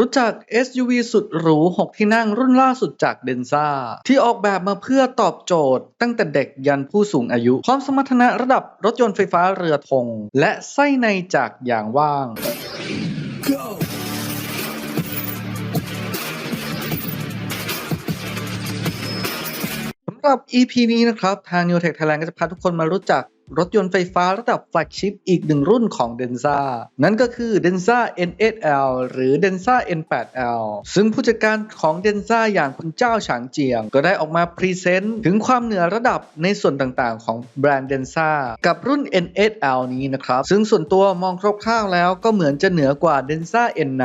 รู้จัก SUV สุดหรู 6 ที่นั่งรุ่นล่าสุดจากเดนซ่าที่ออกแบบมาเพื่อตอบโจทย์ ตั้งแต่เด็กยันผู้สูงอายุพร้อมสมรรถนะระดับรถยนต์ไฟฟ้าเรือธง และไส้ในจากอย่างว่างสำหรับ EP นี้นะครับ ทาง New Tech Thailand ก็จะพาทุกคนมารู้จัก รถยนต์ไฟฟ้าระดับแฟลกชิพอีกหนึ่งรุ่นของ Denza นั่นก็คือ Denza N8L หรือ Denza N8L ซึ่งผู้จัดการของ Denza อย่างคุณเจ้าฉางเจียง ก็ได้ออกมาพรีเซนต์ถึงความเหนือระดับในส่วนต่างๆ ของแบรนด์ Denza กับรุ่น N8L นี้นะครับ ซึ่งส่วนตัวมองคร่าวๆแล้วก็เหมือนจะเหนือกว่า Denza N9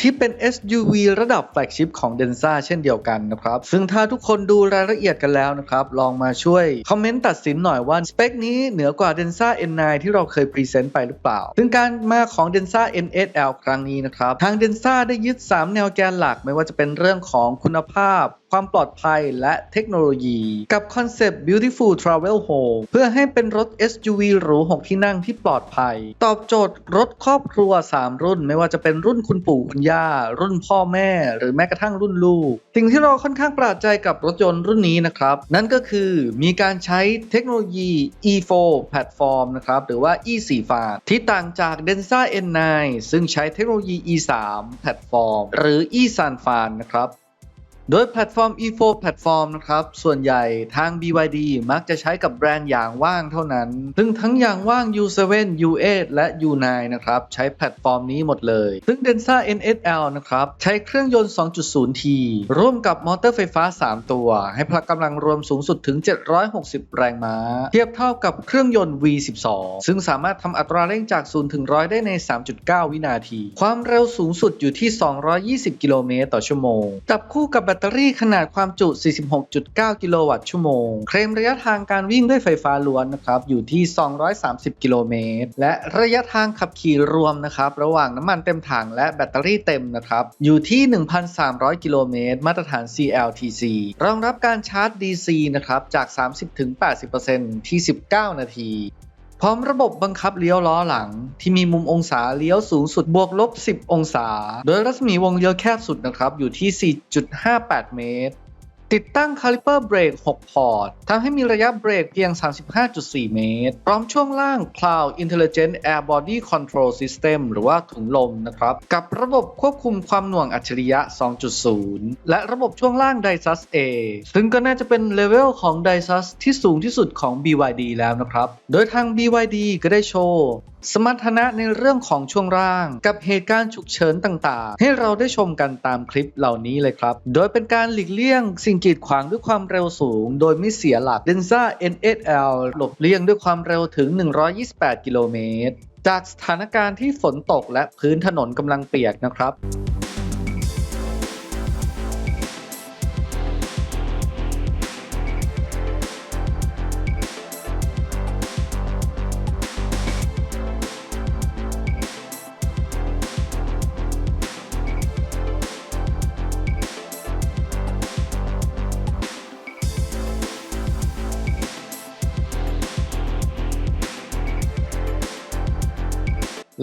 ที่เป็น SUV ระดับแฟลกชิพของ Denza เช่นเดียวกันนะครับ ซึ่งถ้าทุกคนดูรายละเอียดกันแล้วนะครับลองมาช่วยคอมเมนต์ตัดสินหน่อยว่าสเปคนี้เหนือกว่า Densa N9 ที่เราเคยพรีเซนต์ไปหรือเปล่า ซึ่งการมาของ Densa NSL ครั้งนี้นะครับ ทาง Densa ได้ยึด 3 แนวแกนหลักไม่ว่าจะเป็นเรื่องของคุณภาพ ความปลอดภัยและเทคโนโลยี กับคอนเซปต์ Beautiful Travel Home เพื่อให้เป็นรถ SUV หรู 6 ที่นั่งที่ปลอดภัย ตอบโจทย์รถครอบครัว 3 รุ่น ไม่ว่าจะเป็นรุ่นคุณปู่คุณย่า รุ่นพ่อแม่ หรือแม้กระทั่งรุ่นลูก สิ่งที่เราค่อนข้างประหลาดใจกับรถยนต์รุ่นนี้นะครับ นั่นก็คือมีการใช้เทคโนโลยี E4 Platform นะครับหรือว่า E4 f a ที่ต่างจาก Denza N9 ซึ่งใช้เทคโนโลยี E3 Platform หรือ E-San Fan นะครับ โดยแพลตฟอร์ม E4 แพลตฟอร์มนะครับ ส่วนใหญ่ทาง BYD มักจะใช้กับแบรนด์อย่างว่างเท่านั้น ซึ่งทั้งอย่างว่าง U7 U8 และ U9 นะครับ ใช้แพลตฟอร์มนี้หมดเลย ซึ่ง Denza NSL นะครับ ใช้เครื่องยนต์ 2.0T ร่วมกับมอเตอร์ไฟฟ้า 3 ตัว ให้พละกำลังรวมสูงสุดถึง 760 แรงม้า เทียบเท่ากับเครื่องยนต์ V12 ซึ่งสามารถทำอัตราเร่งจาก 0 ถึง 100 ได้ใน 3.9 วินาที ความเร็วสูงสุดอยู่ที่ 220 กิโลเมตรต่อชั่วโมงจับคู่กับแบตเตอรี่ขนาดความจุ 46.9 กิโลวัตต์ชั่วโมง เคลมระยะทางการวิ่งด้วยไฟฟ้าล้วนนะครับ อยู่ที่ 230 กิโลเมตร และระยะทางขับขี่รวมนะครับ ระหว่างน้ำมันเต็มถังและแบตเตอรี่เต็มนะครับ อยู่ที่ 1,300 กิโลเมตร มาตรฐาน CLTC รองรับการชาร์จ DC นะครับ จาก 30-80%ที่ 19 นาที พร้อมระบบบังคับเลี้ยวล้อหลัง ที่มีมุมองศาเลี้ยวสูงสุดบวกลบ 10 องศา โดยรัศมีวงเลี้ยวแคบสุดนะครับอยู่ที่ 4.58 เมตร ติดตั้งคาลิเปอร์เบรก 6 พอร์ต ทำให้มีระยะเบรกเพียง 35.4 เมตร พร้อมช่วงล่าง Cloud Intelligent Air Body Control System หรือว่าถุงลมนะครับ กับระบบควบคุมความหน่วงอัจฉริยะ 2.0 และระบบช่วงล่าง DiSUS A ซึ่งก็น่าจะเป็นเลเวลของ DiSUS ที่สูงที่สุดของ BYD แล้วนะครับ โดยทาง BYD ก็ได้โชว์สมรรถนะในเรื่องของช่วงร่าง กับเหตุการณ์ฉุกเฉินต่างๆ ให้เราได้ชมกันตามคลิปเหล่านี้เลยครับ โดยเป็นการหลีกเลี่ยงสิ่งกีดขวางด้วยความเร็วสูง โดยไม่เสียหลักเดนซ่า NSL หลบเลี่ยงด้วยความเร็วถึง 128 กิโลเมตร จากสถานการณ์ที่ฝนตกและพื้นถนนกำลังเปียกนะครับ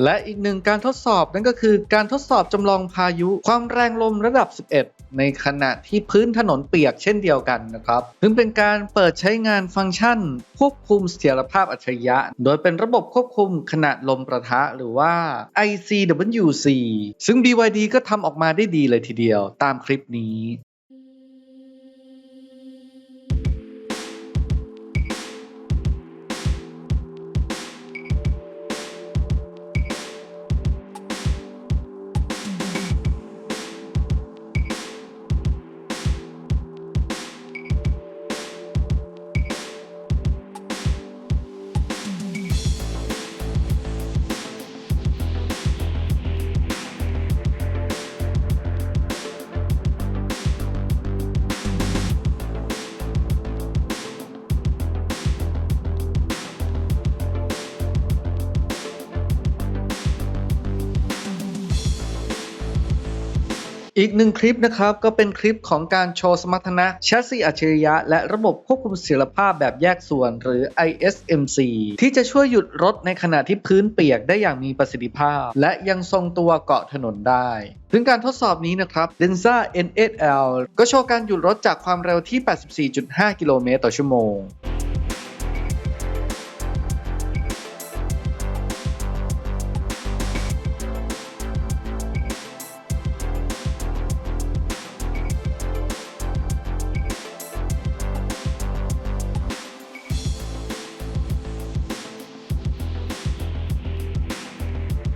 และอีกหนึ่งการทดสอบนั่นก็คือการทดสอบจำลองพายุความแรงลมระดับ 11 ในขณะที่พื้นถนนเปียกเช่นเดียวกันนะครับซึ่งเป็นการเปิดใช้งานฟังก์ชัน ควบคุมเสถียรภาพอัจฉริยะ โดยเป็นระบบควบคุมขณะลมประทะหรือว่า ICWC ซึ่ง BYD ก็ทำออกมาได้ดีเลยทีเดียวตามคลิปนี้ อีกหนึ่งคลิปนะครับ ก็เป็นคลิปของการโชว์สมรรถนะแชสซีอัจฉริยะ และระบบควบคุมเสถียรภาพแบบแยกส่วนหรือ ISMC ที่จะช่วยหยุดรถในขณะที่พื้นเปียกได้อย่างมีประสิทธิภาพ และยังทรงตัวเกาะถนนได้ซึ่งการทดสอบนี้นะครับ Denza N8L ก็โชว์การหยุดรถจากความเร็วที่ 84.5 กิโลเมตรต่อชั่วโมง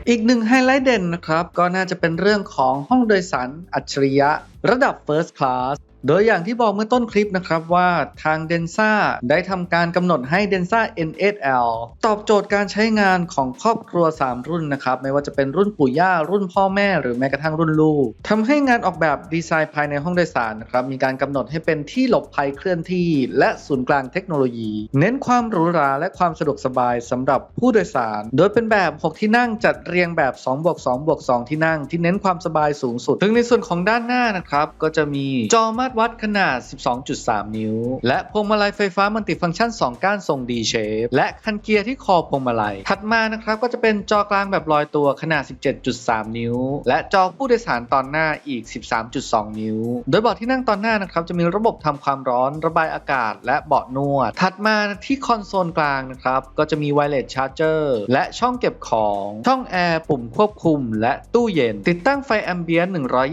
อีกหนึ่งไฮไลท์เด่นนะครับ ก็น่าจะเป็นเรื่องของห้องโดยสารอัจฉริยะ ระดับ First Class โดยอย่างที่บอกเมื่อต้นคลิปนะครับว่าทาง Densa ได้ทำการกำหนดให้ Densa N8L ตอบโจทย์การใช้งานของครอบครัว 3 รุ่นนะครับไม่ว่าจะเป็นรุ่นปู่ย่า รุ่นพ่อแม่หรือแม้กระทั่งรุ่นลูกทำให้งานออกแบบดีไซน์ภายในห้องโดยสารนะครับมีการกำหนดให้เป็นที่หลบภัยเคลื่อนที่ และศูนย์กลางเทคโนโลยี เน้นความหรูหราและความสะดวกสบายสำหรับผู้โดยสาร โดยเป็นแบบ 6 ที่นั่งจัดเรียงแบบ2บวก2บวก2ที่นั่งที่เน้นความสบายสูงสุดถึงในส่วนของด้านหน้านะครับก็จะมีจอมาตรวัดขนาด 12.3 นิ้ว และพวงมาลัยไฟฟ้ามัลติฟังก์ชัน 2 ก้านทรง D shape และคันเกียร์ที่คอพวงมาลัย ถัดมานะครับก็จะเป็นจอกลางแบบลอยตัวขนาด 17.3 นิ้ว และจอผู้โดยสารตอนหน้าอีก 13.2 นิ้ว โดยเบาะที่นั่งตอนหน้านะครับจะมีระบบทำความร้อนระบายอากาศ และเบาะนวด ถัดมาที่คอนโซลกลางนะครับก็จะมีไวเลสชาร์จเจอร์และช่องเก็บของช่องแอร์ปุ่มควบคุม และตู้เย็น ติดตั้งไฟแอมเบียน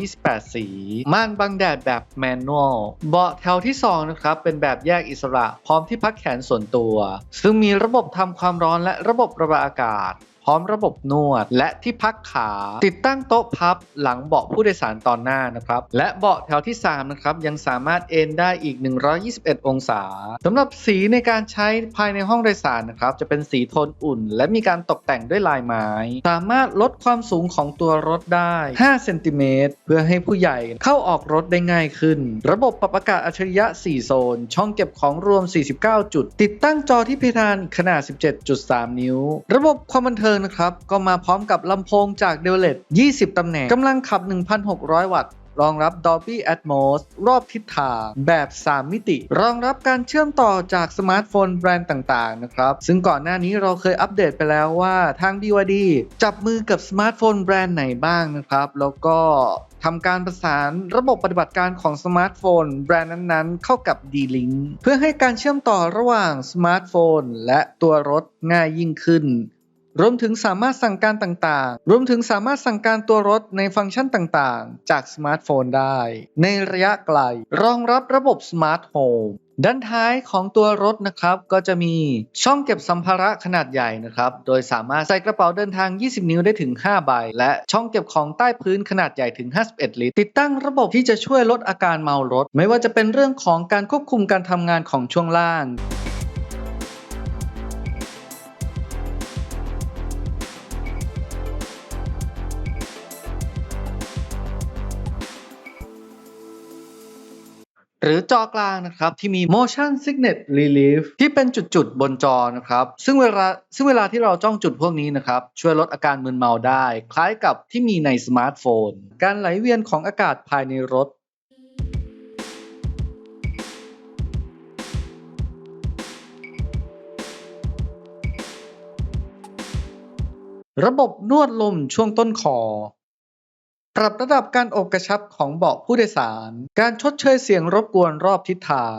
128 สี ม่านบังแดดแบบแมนนวลเบาะแถวที่ 2 นะครับ เป็นแบบแยกอิสระพร้อมที่พักแขนส่วนตัว ซึ่งมีระบบทำความร้อนและระบบระบายอากาศ พร้อมระบบนวด และที่พักขา ติดตั้งโต๊ะพับหลังเบาะผู้โดยสารตอนหน้านะครับ และเบาะแถวที่ 3 นะครับ ยังสามารถเอนได้อีก 121 องศาสำหรับสีในการใช้ภายในห้องโดยสารนะครับ จะเป็นสีโทนอุ่น และมีการตกแต่งด้วยลายไม้ สามารถลดความสูงของตัวรถได้ 5 เซนติเมตรเพื่อให้ผู้ใหญ่เข้าออกรถได้ง่ายขึ้น ระบบปรับอากาศอัจฉริยะ 4 โซน ช่องเก็บของรวม 49 จุด ติดตั้งจอที่เพดานขนาด 17.3 นิ้ว ระบบความบันเทิงนะครับ ก็มาพร้อมกับลำโพงจากเดลเลต20 ตำแหน่งกำลังขับ 1,600 วัตต์รองรับ Dolby Atmos รอบทิศทางแบบ 3 มิติ รองรับการเชื่อมต่อจากสมาร์ทโฟนแบรนด์ต่าง ๆ นะครับ ซึ่งก่อนหน้านี้เราเคยอัปเดตไปแล้วว่าทาง BYD จับมือกับสมาร์ทโฟนแบรนด์ไหนบ้างนะครับ แล้วก็ทำการประสานระบบปฏิบัติการของสมาร์ทโฟนแบรนด์นั้นๆ เข้ากับ D-Link เพื่อให้การเชื่อมต่อระหว่างสมาร์ทโฟนและตัวรถง่ายยิ่งขึ้น รวมถึงสามารถสั่งการต่างๆ รวมถึงสามารถสั่งการตัวรถในฟังก์ชันต่างๆ จากสมาร์ทโฟนได้ ในระยะไกล รองรับระบบสมาร์ทโฮมด้านท้ายของตัวรถนะครับก็จะมีช่องเก็บสัมภาระขนาดใหญ่นะครับ โดยสามารถใส่กระเป๋าเดินทาง 20 นิ้วได้ถึง 5 ใบ และช่องเก็บของใต้พื้นขนาดใหญ่ถึง 51 ลิตร ติดตั้งระบบที่จะช่วยลดอาการเมารถ ไม่ว่าจะเป็นเรื่องของการควบคุมการทำงานของช่วงล่าง หรือจอกลางนะครับที่มี motion sickness relief ที่เป็นจุดๆ บนจอนะครับซึ่งเวลาซึ่งเวลาที่เราจ้องจุดพวกนี้นะครับช่วยลดอาการมึนเมาได้ คล้ายกับที่มีในสมาร์ทโฟน การไหลเวียนของอากาศภายในรถระบบนวดลมช่วงต้นคอ ปรับระดับการอกกระชับของเบาะผู้โดยสาร การชดเชยเสียงรบกวนรอบทิศทาง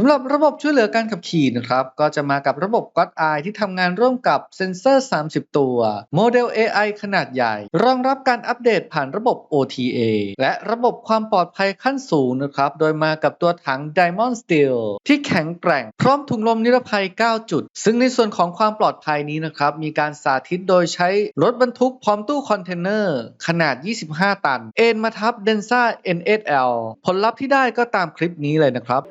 สำหรับระบบช่วยเหลือการขับขี่นะครับ ก็จะมากับระบบ God Eye ที่ทำงานร่วมกับเซ็นเซอร์ 30 ตัว โมเดล AI ขนาดใหญ่ รองรับการอัปเดตผ่านระบบ OTA และระบบความปลอดภัยขั้นสูงนะครับ โดยมากับตัวถัง Diamond Steel ที่แข็งแกร่ง พร้อมถุงลมนิรภัย 9 จุด ซึ่งในส่วนของความปลอดภัยนี้นะครับ มีการสาธิตโดยใช้รถบรรทุกพร้อมตู้คอนเทนเนอร์ขนาด 25 ตัน เอ็นมาทับ Densa N8L ผลลัพธ์ที่ได้ก็ตามคลิปนี้เลยนะครับ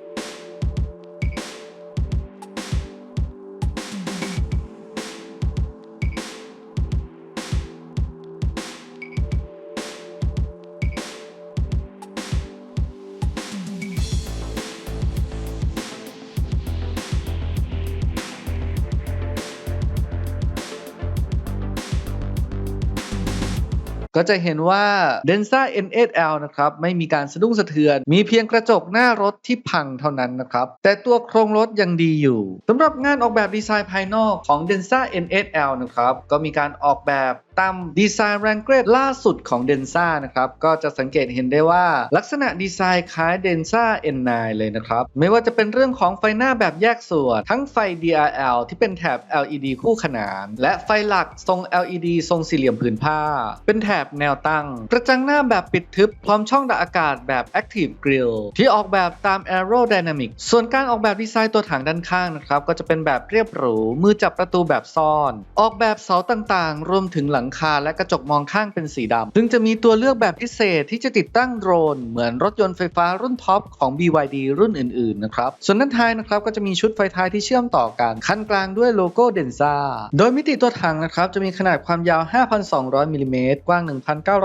ก็จะเห็นว่า Denza NSL นะครับไม่มีการสะดุ้งสะเทือน มีเพียงกระจกหน้ารถที่พังเท่านั้นนะครับแต่ตัวโครงรถยังดีอยู่สำหรับงานออกแบบดีไซน์ภายนอกของ Denza NSL นะครับก็มีการออกแบบ ตามดีไซน์แรงเกรดล่าสุดของ Denza นะครับก็จะสังเกตเห็นได้ว่า ลักษณะดีไซน์คล้าย Denza N9 เลยนะครับ ไม่ว่าจะเป็นเรื่องของไฟหน้าแบบแยกส่วน ทั้งไฟ DRL ที่เป็นแถบ LED คู่ขนาน และไฟหลักทรง LED ทรงสี่เหลี่ยมผืนผ้า เป็นแถบแนวตั้ง กระจังหน้าแบบปิดทึบ พร้อมช่องดักอากาศแบบ Active Grill ที่ออกแบบตาม Aerodynamic ส่วนการออกแบบดีไซน์ตัวถังด้านข้างนะครับก็จะเป็นแบบเรียบหรูมือจับประตูแบบซ่อน ออกแบบเสาต่างๆ รวมถึงหลังคาและกระจกมองข้างเป็นสีดำซึ่งจะมีตัวเลือกแบบพิเศษที่จะติดตั้งโดรน เหมือนรถยนต์ไฟฟ้ารุ่นท็อปของ BYD รุ่นอื่นๆนะครับส่วนด้านท้ายนะครับก็จะมีชุดไฟท้ายที่เชื่อมต่อกันคันกลางด้วยโลโก้เดนซ่าโดยมิติตัวถังนะครับจะมีขนาดความยาว 5,200มิลลิเมตรกว้าง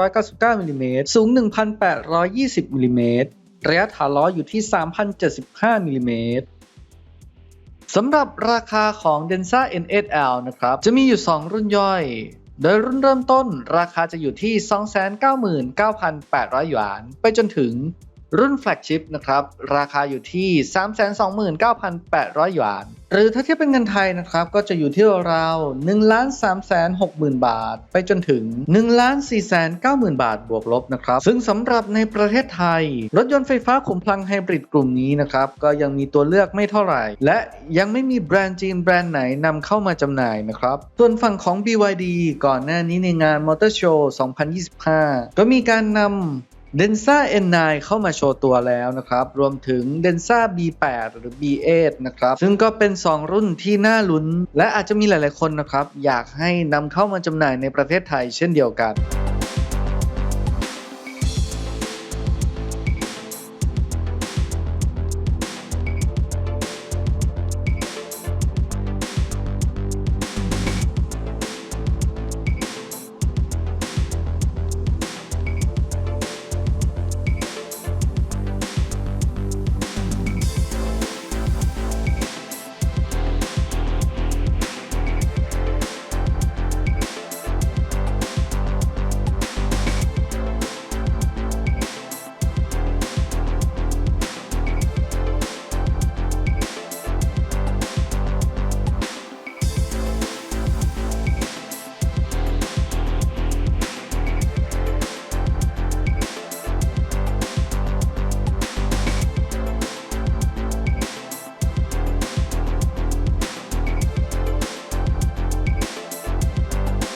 1,999มิลลิเมตรสูง 1,820มิลลิเมตรระยะฐานล้ออยู่ที่ 3,075มิลลิเมตรสำหรับราคาของ Denza N8L นะครับ จะมีอยู่ 2 รุ่นย่อย โดยรุ่นเริ่มต้นราคาจะอยู่ที่ 299,800 หยวน ไปจนถึง รุ่นแฟลกชิพนะครับ ราคาอยู่ที่ 329,800 หยวน หรือถ้าเทียบเป็นเงินไทยนะครับ ก็จะอยู่ที่ราว1ล้าน3แสน60,000 บาท ไปจนถึง1ล้าน4แสน90,000 บาทบวกลบนะครับ ซึ่งสำหรับในประเทศไทย รถยนต์ไฟฟ้าขุมพลังไฮบริดกลุ่มนี้นะครับ ก็ยังมีตัวเลือกไม่เท่าไหร่ และยังไม่มีแบรนด์จีนแบรนด์ไหนนำเข้ามาจำหน่ายนะครับ ส่วนฝั่งของ BYD ก่อนหน้านี้ในงาน Motor Show 2025 ก็มีการนำ เดนซ่า N9 เข้ามาโชว์ตัวแล้วนะครับ รวมถึง Denza B8 หรือ B8 นะครับ ซึ่งก็เป็น 2 รุ่นที่น่าลุ้น และอาจจะมีหลาย ๆ คนนะครับ อยากให้นำเข้ามาจำหน่ายในประเทศไทยเช่นเดียวกัน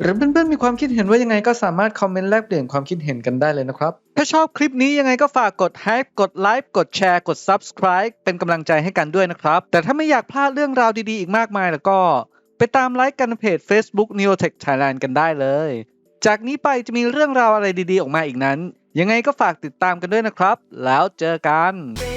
หรือเพื่อนๆมีความคิดเห็นว่ายังไงก็สามารถคอมเมนต์แลกเปลี่ยนความคิดเห็นกันได้เลยนะครับ ถ้าชอบคลิปนี้ยังไงก็ฝากกด h ฮ p กดไลค์กดแชร์กด Subscribe เป็นกำลังใจให้กันด้วยนะครับ แต่ถ้าไม่อยากพลาดเรื่องราวดีๆอีกมากมายแล้วก็ ไปตามไลค์กันในเพจ Facebook Neotech Thailand กันได้เลย จากนี้ไปจะมีเรื่องราวอะไรดีๆ ออกมาอีกนั้น ยังไงก็ฝากติดตามกันด้วยนะครับ แล้วเจอกัน Baby